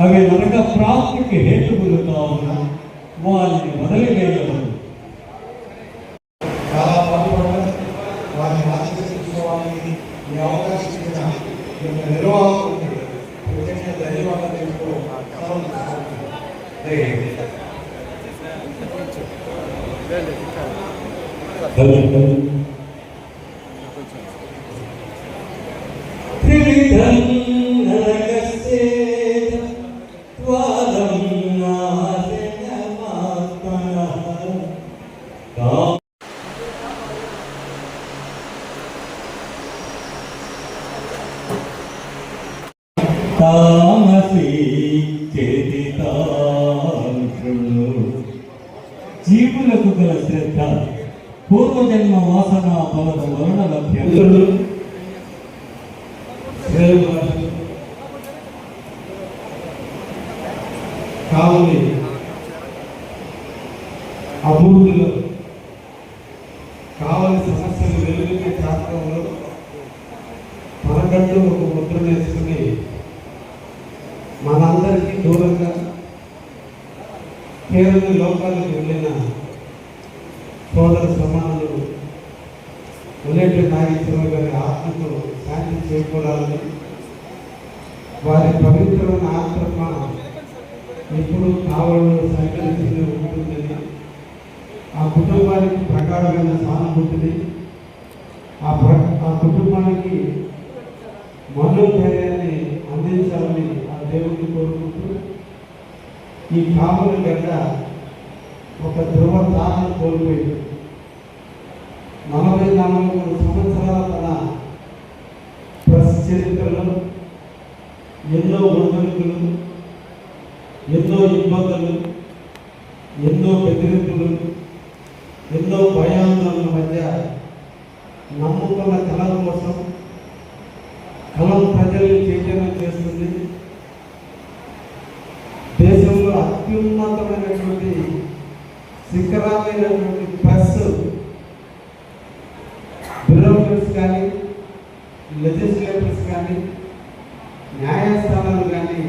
ಹಾಗೆ ನನಗೆ ಪ್ರಾಪ್ತಕ್ಕೆ ಹೇಗೆ ಬರುತ್ತಾ ಅವನು ಮೊದಲಿಗೆ ఈ అవకాశం ఇచ్చిన ఈ యొక్క నిర్వాహకులకు ప్రత్యేకంగా ధన్యవాదాలు తెలుపుతూ తామసి చేతితాంశులు జీవులకు గల శ్రద్ధ పూర్వజన్మ వాసన బలము వలన లభ్యం మిత్రులు కావుని అభివృద్ధిలో. కావలి సమస్యలు వెలుగునే శాస్త్రంలో మనకంటూ ఒక ముద్ర నేర్చుకుని దూరంగా పేరుని లోకాలకు వెళ్ళిన సోదర సమానులు ఉల్లేటి నాగేశ్వరరావు గారి ఆత్మకు శాంతి చేకూరాలని వారి పవిత్రమైన ఆత్మ ఎప్పుడు కావాలని సంకలిస్తూనే ఉంటుందని ఆ కుటుంబానికి ప్రకారమైన సానుభూతిని ఆ ప్ర ఆ కుటుంబానికి మనోధైర్యాన్ని ఈ పాముల గడ్డ ఒక ధ్రువ తారను కోల్పోయింది. నలభై నలభై మూడు సంవత్సరాల తన ప్రెస్ చరిత్రలో ఎన్నో ఒడిదుడుకులు ఎన్నో ఇబ్బందులు ఎన్నో బెదిరింపులు ఎన్నో భయాందోళనల మధ్య నమ్ముకున్న కళల కోసం కళం ప్రజల్ని అత్యున్నతమైనటువంటి శిఖరామైనటువంటి ప్రెస్ బ్యూరోక్రట్స్ కానీ లెజిస్లేటర్స్ కానీ న్యాయస్థానాలు కానీ